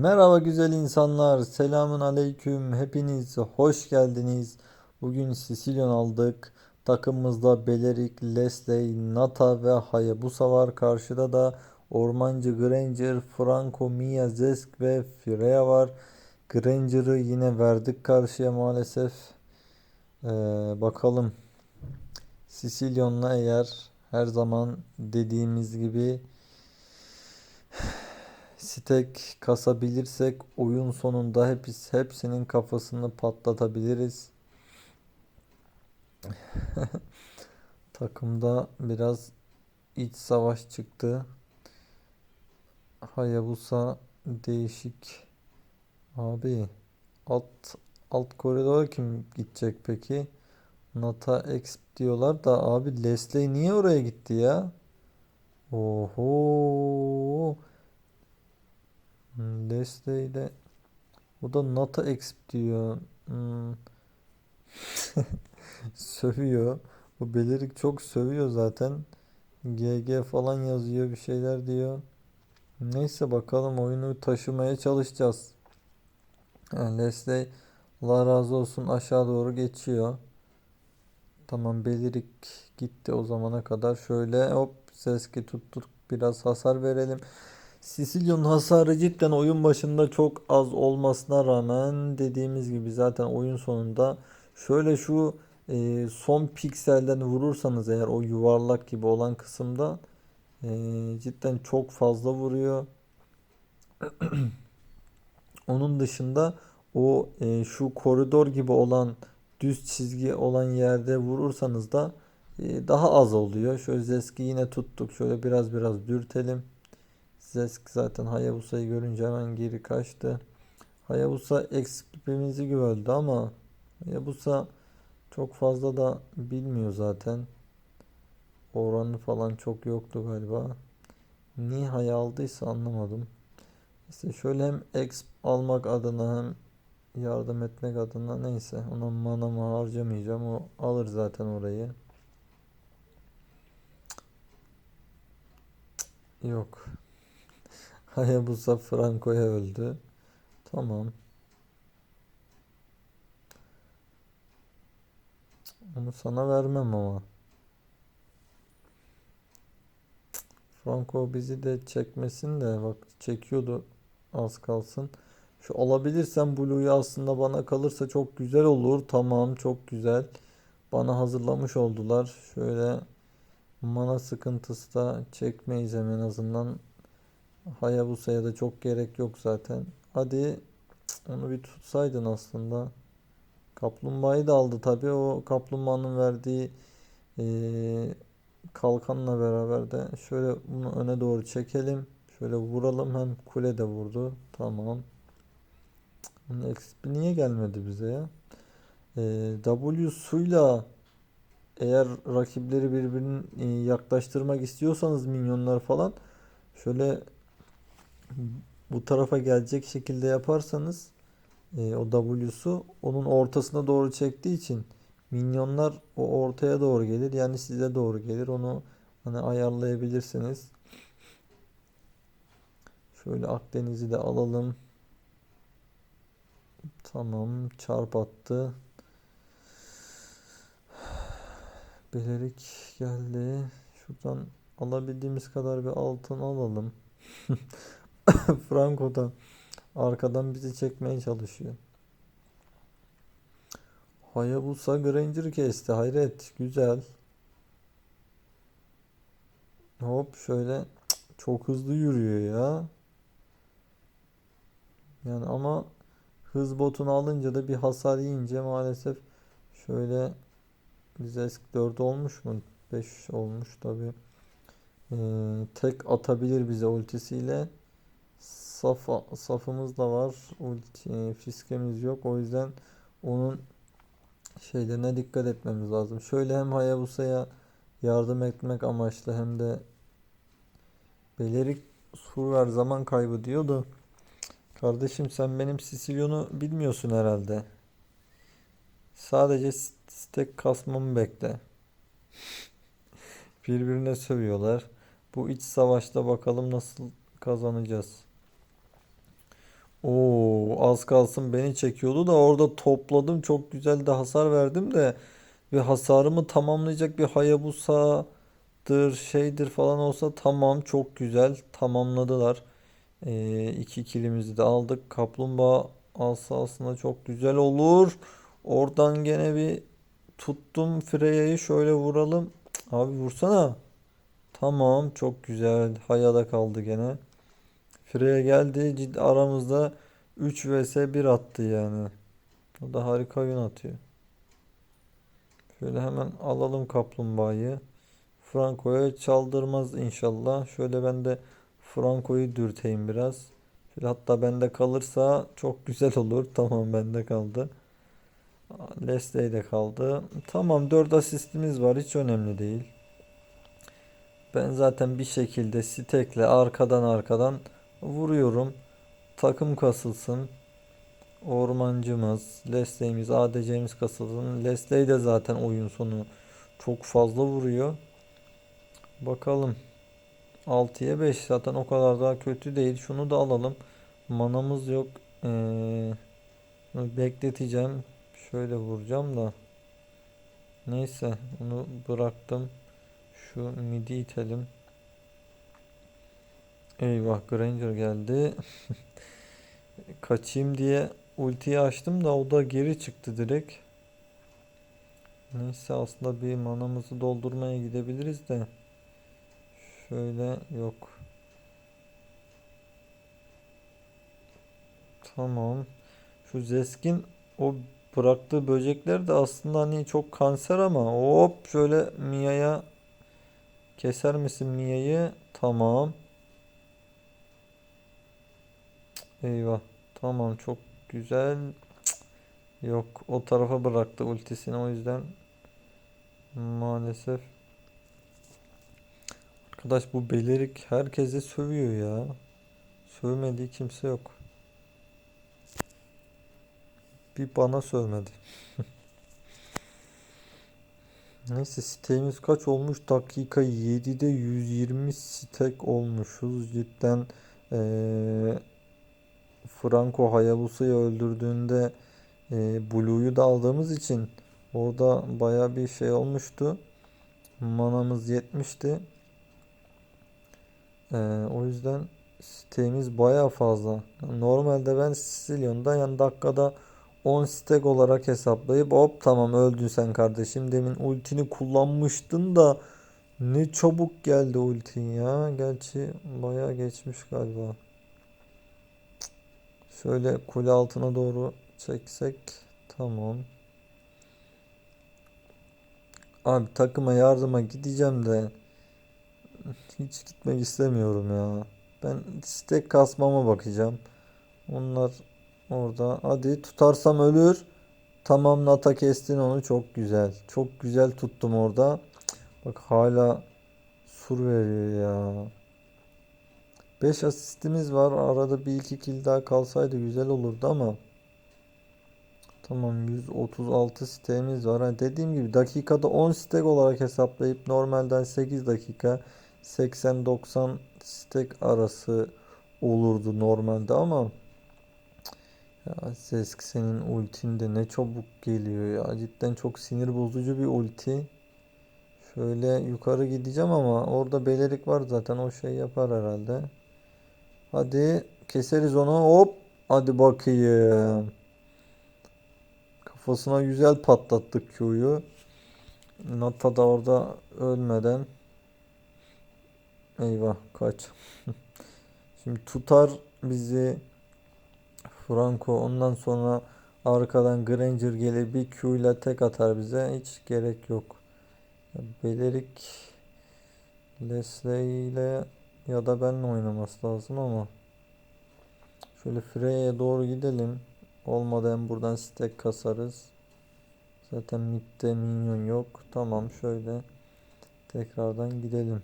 Merhaba güzel insanlar. Selamun aleyküm. Hepiniz hoş geldiniz. Bugün Sicilyon aldık. Takımımızda Belerik, Leslie, Nata ve Hayabusa var. Karşıda da Ormancı Granger, Franco, Mia, Zesk ve Freya var. Granger'ı yine verdik karşıya maalesef. Ee, bakalım. Sicilyon'la eğer her zaman dediğimiz gibi Stek kasabilirsek oyun sonunda hepsi, hepsinin kafasını patlatabiliriz. Takımda biraz iç savaş çıktı. Hayabusa değişik. Abi alt alt koridora kim gidecek peki? Nata Exp diyorlar da abi Leslie niye oraya gitti ya? Oho. Hmm, Leslie ile bu da Nata Exp diyor. Hmm. Sövüyor. Bu Belirik çok sövüyor zaten. GG falan yazıyor bir şeyler diyor. Neyse bakalım oyunu taşımaya çalışacağız. Yani Leslie Allah razı olsun aşağı doğru geçiyor. Tamam Belirik gitti o zamana kadar. Şöyle hop Seski tuttuk biraz hasar verelim. Sicilya'nın hasarı cidden oyun başında çok az olmasına rağmen dediğimiz gibi zaten oyun sonunda şöyle şu e, son pikselden vurursanız eğer o yuvarlak gibi olan kısımda e, cidden çok fazla vuruyor. Onun dışında o e, şu koridor gibi olan düz çizgi olan yerde vurursanız da e, daha az oluyor. Şöyle Zeski yine tuttuk. Şöyle biraz biraz dürtelim. Zesk zaten Hayabusa'yı görünce hemen geri kaçtı. Hayabusa ekspimizi güvendi ama Hayabusa çok fazla da bilmiyor zaten. Oranı falan çok yoktu galiba. Niye haya aldıysa anlamadım. İşte şöyle hem exp almak adına hem yardım etmek adına neyse ona manamı harcamayacağım. O alır zaten orayı. Yok. Hayabusa Franco'ya öldü. Tamam. Onu sana vermem ama. Franco bizi de çekmesin de bak çekiyordu az kalsın. Şu alabilirsem Blue'yu aslında bana kalırsa çok güzel olur. Tamam çok güzel. Bana hazırlamış oldular. Şöyle mana sıkıntısı da çekmeyiz en azından. Hayabusa'ya da çok gerek yok zaten. Hadi onu bir tutsaydın aslında. Kaplumbağayı da aldı tabii. O kaplumbağanın verdiği ee, kalkanla beraber de şöyle bunu öne doğru çekelim. Şöyle vuralım. Hem kule de vurdu. Tamam. Bunun XP niye gelmedi bize ya? Ee, W suyla eğer rakipleri birbirinin yaklaştırmak istiyorsanız minyonlar falan şöyle bu tarafa gelecek şekilde yaparsanız e, o W'su onun ortasına doğru çektiği için minyonlar o ortaya doğru gelir. Yani size doğru gelir. Onu hani ayarlayabilirsiniz. Şöyle Akdeniz'i de alalım. Tamam. Çarp attı. Belerik geldi. Şuradan alabildiğimiz kadar bir altın alalım. Franco da arkadan bizi çekmeye çalışıyor. Hayabusa Granger kesti. Hayret. Güzel. Hop şöyle çok hızlı yürüyor ya. Yani ama hız botunu alınca da bir hasar yiyince maalesef şöyle Zesk 4 olmuş mu? 5 olmuş tabi. Ee, tek atabilir bize ultisiyle. Saf, safımız da var. E, fiskemiz yok. O yüzden onun şeylerine dikkat etmemiz lazım. Şöyle hem Hayabusa'ya yardım etmek amaçlı hem de Belerik sur zaman kaybı diyordu. Kardeşim sen benim Sicilyon'u bilmiyorsun herhalde. Sadece stek kasmamı bekle. Birbirine sövüyorlar. Bu iç savaşta bakalım nasıl kazanacağız. Oo, az kalsın beni çekiyordu da orada topladım. Çok güzel de hasar verdim de bir hasarımı tamamlayacak bir Hayabusa'dır şeydir falan olsa tamam çok güzel tamamladılar. Ee, iki kilimizi de aldık. Kaplumbağa alsa aslında çok güzel olur. Oradan gene bir tuttum Freya'yı şöyle vuralım. Abi vursana. Tamam çok güzel. Hayada kaldı gene. Freya geldi. Ciddi aramızda 3 vs 1 attı yani. O da harika oyun atıyor. Şöyle hemen alalım kaplumbağayı. Franco'ya çaldırmaz inşallah. Şöyle ben de Franco'yu dürteyim biraz. Şöyle hatta bende kalırsa çok güzel olur. Tamam bende kaldı. Lesley de kaldı. Tamam 4 asistimiz var. Hiç önemli değil. Ben zaten bir şekilde stekle arkadan arkadan vuruyorum. Takım kasılsın. Ormancımız, Lesley'imiz, ADC'miz kasılsın. Lesley de zaten oyun sonu çok fazla vuruyor. Bakalım. 6'ya 5 zaten o kadar daha kötü değil. Şunu da alalım. Manamız yok. Ee, bekleteceğim. Şöyle vuracağım da. Neyse onu bıraktım. Şu midi itelim. Eyvah Granger geldi. Kaçayım diye ultiyi açtım da o da geri çıktı direkt. Neyse aslında bir manamızı doldurmaya gidebiliriz de. Şöyle yok. Tamam. Şu Zeskin o bıraktığı böcekler de aslında hani çok kanser ama hop şöyle Mia'ya keser misin Mia'yı? Tamam. Eyvah. Tamam çok güzel. Yok o tarafa bıraktı ultisini o yüzden maalesef. Arkadaş bu Belerik herkese sövüyor ya. Sövmediği kimse yok. Bir bana sövmedi. Neyse siteğimiz kaç olmuş? Dakika 7'de 120 stek olmuşuz. Cidden eee Franco Hayabusa'yı öldürdüğünde eee Blue'yu da aldığımız için orada baya bir şey olmuştu. Manamız yetmişti. Eee, o yüzden siteğimiz baya fazla. Normalde ben Sicilyon'da yani dakikada 10 stek olarak hesaplayıp hop tamam öldün sen kardeşim. Demin ultini kullanmıştın da ne çabuk geldi ultin ya. Gerçi bayağı geçmiş galiba. Şöyle kule altına doğru çeksek tamam. Abi takıma yardıma gideceğim de hiç gitmek istemiyorum ya. Ben stek kasmama bakacağım. Onlar orada. Hadi tutarsam ölür. Tamam Nata kestin onu çok güzel. Çok güzel tuttum orada. Bak hala sur veriyor ya. 5 asistimiz var. Arada bir iki kill daha kalsaydı güzel olurdu ama. Tamam 136 sitemiz var. Ha, dediğim gibi dakikada 10 stek olarak hesaplayıp normalden 8 dakika 80-90 stek arası olurdu normalde ama ya Zesk senin ultin de ne çabuk geliyor ya. Cidden çok sinir bozucu bir ulti. Şöyle yukarı gideceğim ama orada belerik var zaten o şey yapar herhalde. Hadi keseriz onu hop. Hadi bakayım. Kafasına güzel patlattık Q'yu. Nata da orada ölmeden. Eyvah kaç. Şimdi tutar bizi Franco ondan sonra arkadan Granger gelir bir Q ile tek atar bize. Hiç gerek yok. Belerik Leslie ile ya da benle oynaması lazım ama şöyle Freya'ya doğru gidelim. Olmadı hem buradan stack kasarız. Zaten midde minyon yok. Tamam şöyle tekrardan gidelim.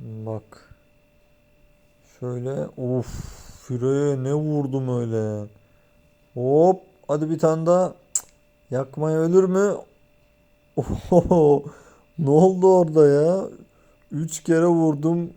Bak. Şöyle of Freya'ya ne vurdum öyle. Hop hadi bir tane daha. Yakmaya ölür mü? Oho, ne oldu orada ya? Üç kere vurdum.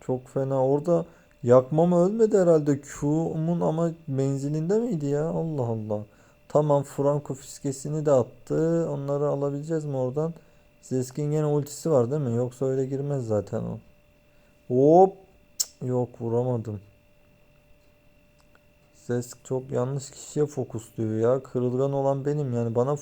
Çok fena. Orada yakmam ölmedi herhalde. Q'mun ama menzilinde miydi ya? Allah Allah. Tamam Franco fiskesini de attı. Onları alabileceğiz mi oradan? Zesk'in gene ultisi var değil mi? Yoksa öyle girmez zaten o. Hop. Yok vuramadım. Zesk çok yanlış kişiye fokusluyor ya. Kırılgan olan benim yani bana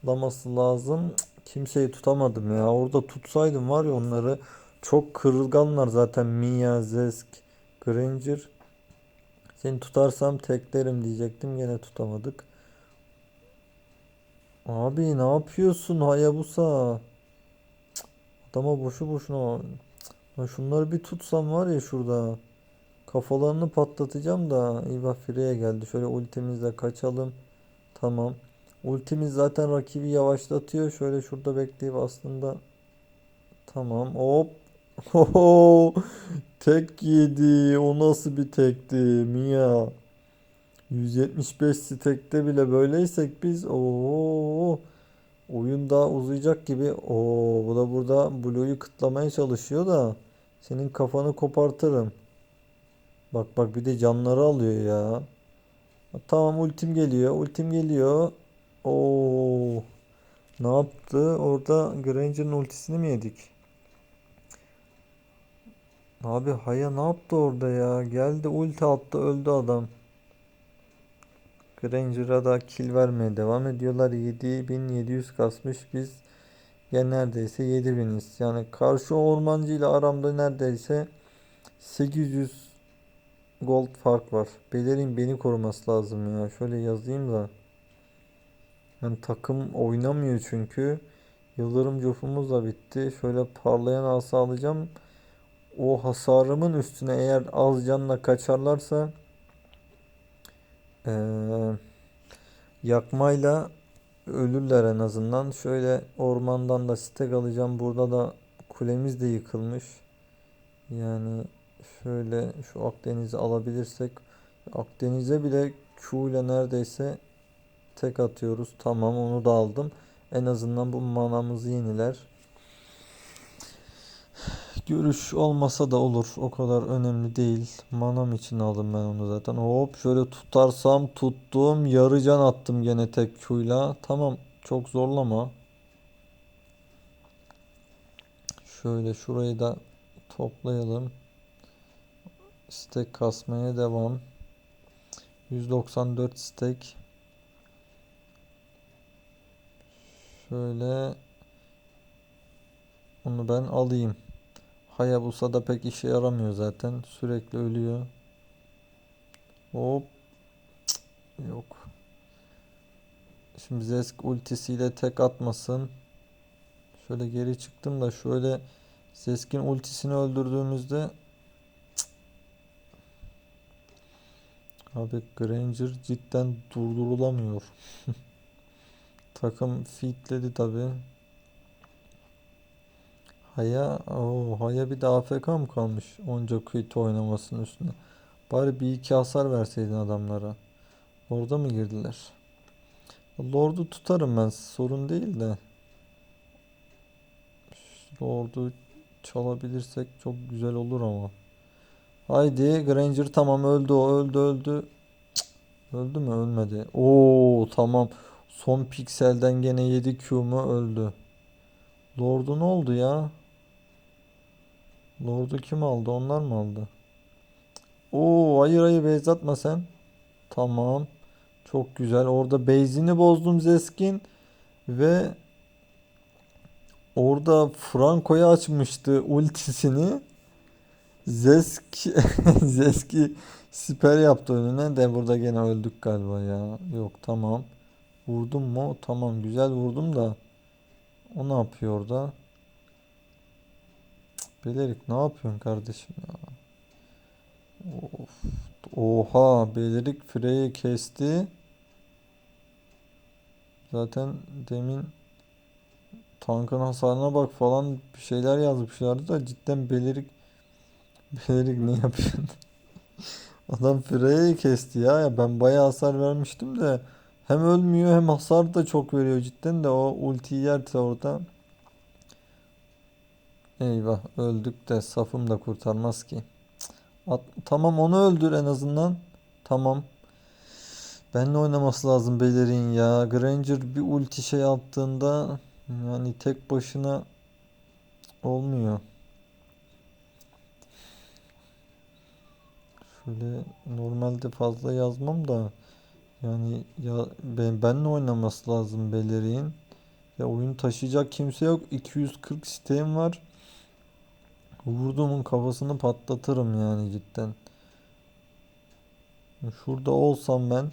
fokuslaması lazım. Kimseyi tutamadım ya. Orada tutsaydım var ya onları çok kırılganlar zaten Mia, Zesk, Granger. Seni tutarsam teklerim diyecektim. Gene tutamadık. Abi ne yapıyorsun Hayabusa? Cık, Adama boşu boşuna. Lan şunları bir tutsam var ya şurada. Kafalarını patlatacağım da. Eyvah Freya geldi. Şöyle ultimizle kaçalım. Tamam. Ultimiz zaten rakibi yavaşlatıyor. Şöyle şurada bekleyip aslında. Tamam. Hop. Hoho. Tek yedi. O nasıl bir tekti? Mia. 175 stekte bile böyleysek biz o oyun daha uzayacak gibi. Oo bu da burada Blue'yu kıtlamaya çalışıyor da senin kafanı kopartırım. Bak bak bir de canları alıyor ya. Tamam ultim geliyor. Ultim geliyor. Oo ne yaptı? Orada Granger'ın ultisini mi yedik? Abi Haya ne yaptı orada ya? Geldi ulti attı öldü adam. Granger'a da kill vermeye devam ediyorlar. 7700 kasmış. Biz ya neredeyse 7000'iz. Yani karşı ormancı ile aramda neredeyse 800 gold fark var. Belir'in beni koruması lazım ya. Şöyle yazayım da. Yani takım oynamıyor çünkü. Yıldırım cofumuz da bitti. Şöyle parlayan asa alacağım. O hasarımın üstüne eğer az canla kaçarlarsa eee, yakmayla ölürler en azından. Şöyle ormandan da stek alacağım. Burada da kulemiz de yıkılmış. Yani şöyle şu Akdeniz'i alabilirsek Akdeniz'e bile Q ile neredeyse tek atıyoruz. Tamam onu da aldım. En azından bu manamızı yeniler. Görüş olmasa da olur. O kadar önemli değil. Manam için aldım ben onu zaten. Hop şöyle tutarsam tuttum. Yarı can attım gene tek Q'yla. Tamam çok zorlama. Şöyle şurayı da toplayalım. Stack kasmaya devam. 194 stack. Şöyle onu ben alayım. Hayabusa da pek işe yaramıyor zaten. Sürekli ölüyor. Hop. Cık, Yok. Şimdi Zesk ultisiyle tek atmasın. Şöyle geri çıktım da şöyle Zesk'in ultisini öldürdüğümüzde Abi Granger cidden durdurulamıyor. Takım fitledi tabi. Haya, o Haya bir de AFK mı kalmış onca kötü oynamasının üstüne. Bari bir iki hasar verseydin adamlara. Orada mı girdiler? Lord'u tutarım ben sorun değil de. Lord'u çalabilirsek çok güzel olur ama. Haydi Granger tamam öldü o öldü öldü. Cık, öldü mü ölmedi. Oo tamam. Son pikselden gene 7 Q mu öldü. Lord'u ne oldu ya? Lord'u kim aldı? Onlar mı aldı? Oo hayır hayır base atma sen. Tamam. Çok güzel. Orada base'ini bozdum Zesk'in. Ve orada Franco'ya açmıştı ultisini. Zesk Zeski siper yaptı önüne de burada gene öldük galiba ya. Yok tamam. Vurdum mu? Tamam güzel vurdum da. O ne yapıyor orada? Cık, Belerik ne yapıyorsun kardeşim ya? Of. Oha Belerik Frey'i kesti. Zaten demin tankın hasarına bak falan bir şeyler yazmışlardı da cidden Belerik Belerik ne yapıyorsun? Adam Frey'i kesti ya ben bayağı hasar vermiştim de hem ölmüyor hem hasar da çok veriyor cidden de o ultiyi yerse orada Eyvah öldük de safım da kurtarmaz ki. At, tamam onu öldür en azından. Tamam. Benle oynaması lazım Bellerin ya. Granger bir ulti şey attığında yani tek başına olmuyor. Şöyle normalde fazla yazmam da yani ya ben benle oynaması lazım Bellerin. Ya oyun taşıyacak kimse yok. 240 siteğim var. Vurduğumun kafasını patlatırım yani cidden. Şurada olsam ben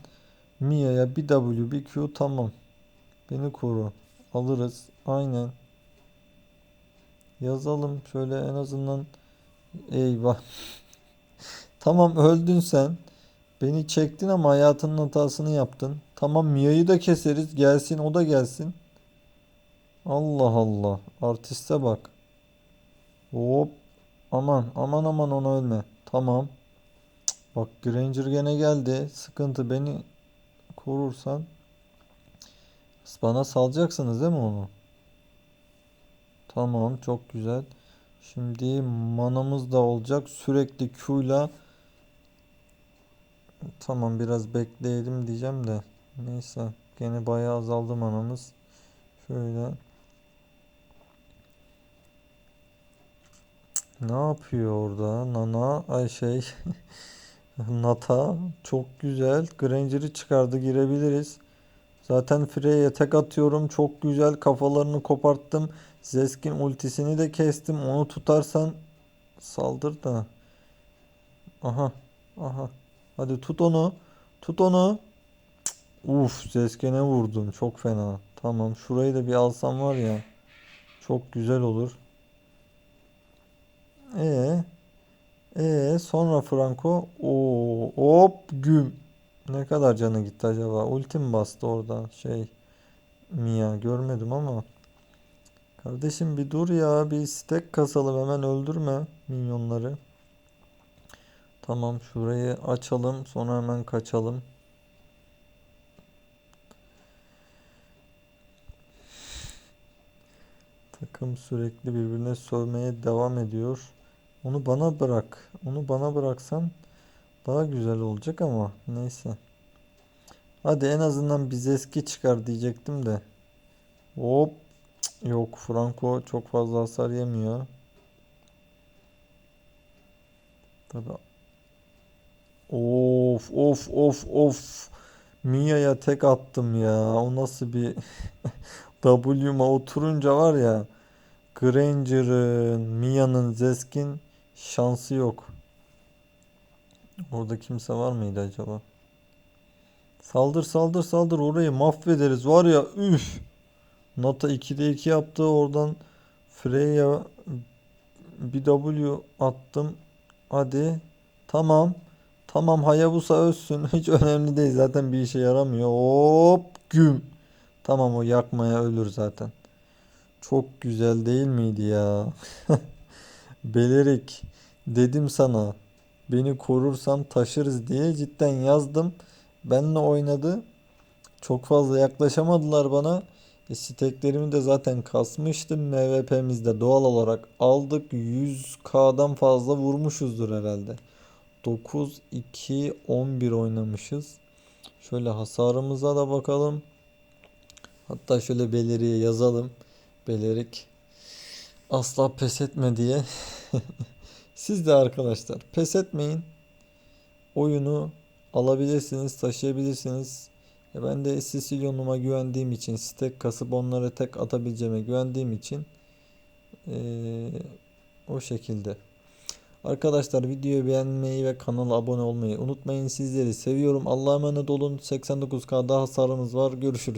Mia'ya bir W bir Q tamam. Beni koru. Alırız. Aynen. Yazalım şöyle en azından. Eyvah. Tamam öldün sen. Beni çektin ama hayatının hatasını yaptın. Tamam Mia'yı da keseriz. Gelsin o da gelsin. Allah Allah. Artiste bak. Hop. Aman aman aman ona ölme. Tamam. Cık, Bak Granger gene geldi. Sıkıntı beni korursan. Bana salacaksınız değil mi onu? Tamam çok güzel. Şimdi manamız da olacak. Sürekli Q'yla Tamam biraz bekleyelim diyeceğim de. Neyse. Gene bayağı azaldı manamız. Şöyle. Ne yapıyor orada? Nana, ay şey, Nata çok güzel. Granger'ı çıkardı girebiliriz. Zaten Frey'e tek atıyorum. Çok güzel kafalarını koparttım. Zeskin ultisini de kestim. Onu tutarsan saldır da. Aha, aha. Hadi tut onu. Tut onu. Cık, Uf, Zeskin'e vurdum. Çok fena. Tamam, şurayı da bir alsam var ya. Çok güzel olur. E e sonra Franco o hop güm. Ne kadar canı gitti acaba? Ultim bastı orada şey Mia görmedim ama. Kardeşim bir dur ya bir stack kasalım hemen öldürme minyonları. Tamam şurayı açalım sonra hemen kaçalım. Takım sürekli birbirine sövmeye devam ediyor. Onu bana bırak. Onu bana bıraksan daha güzel olacak ama neyse. Hadi en azından biz eski çıkar diyecektim de. Hop. Yok Franco çok fazla hasar yemiyor. Tabii. Of of of of. Mia'ya tek attım ya. O nasıl bir W'ma oturunca var ya. Granger'ın, Mia'nın, Zesk'in şansı yok. Orada kimse var mıydı acaba? Saldır saldır saldır orayı mahvederiz var ya üf. Nata 2'de 2 yaptı oradan Freya bir W attım. Hadi. Tamam. Tamam Hayabusa ölsün. Hiç önemli değil zaten bir işe yaramıyor. Hop güm. Tamam o yakmaya ölür zaten. Çok güzel değil miydi ya? Belerik dedim sana beni korursan taşırız diye cidden yazdım. Benle oynadı. Çok fazla yaklaşamadılar bana. E, steklerimi de zaten kasmıştım. MVP'mizde doğal olarak aldık. 100k'dan fazla vurmuşuzdur herhalde. 9, 2, 11 oynamışız. Şöyle hasarımıza da bakalım. Hatta şöyle beleriye yazalım. Belerik asla pes etme diye. Siz de arkadaşlar pes etmeyin. Oyunu alabilirsiniz, taşıyabilirsiniz. Ya ben de Sicilyon'uma güvendiğim için, stek kasıp onlara tek atabileceğime güvendiğim için eee, o şekilde. Arkadaşlar videoyu beğenmeyi ve kanala abone olmayı unutmayın. Sizleri seviyorum. Allah'a emanet olun. 89k daha hasarımız var. Görüşürüz.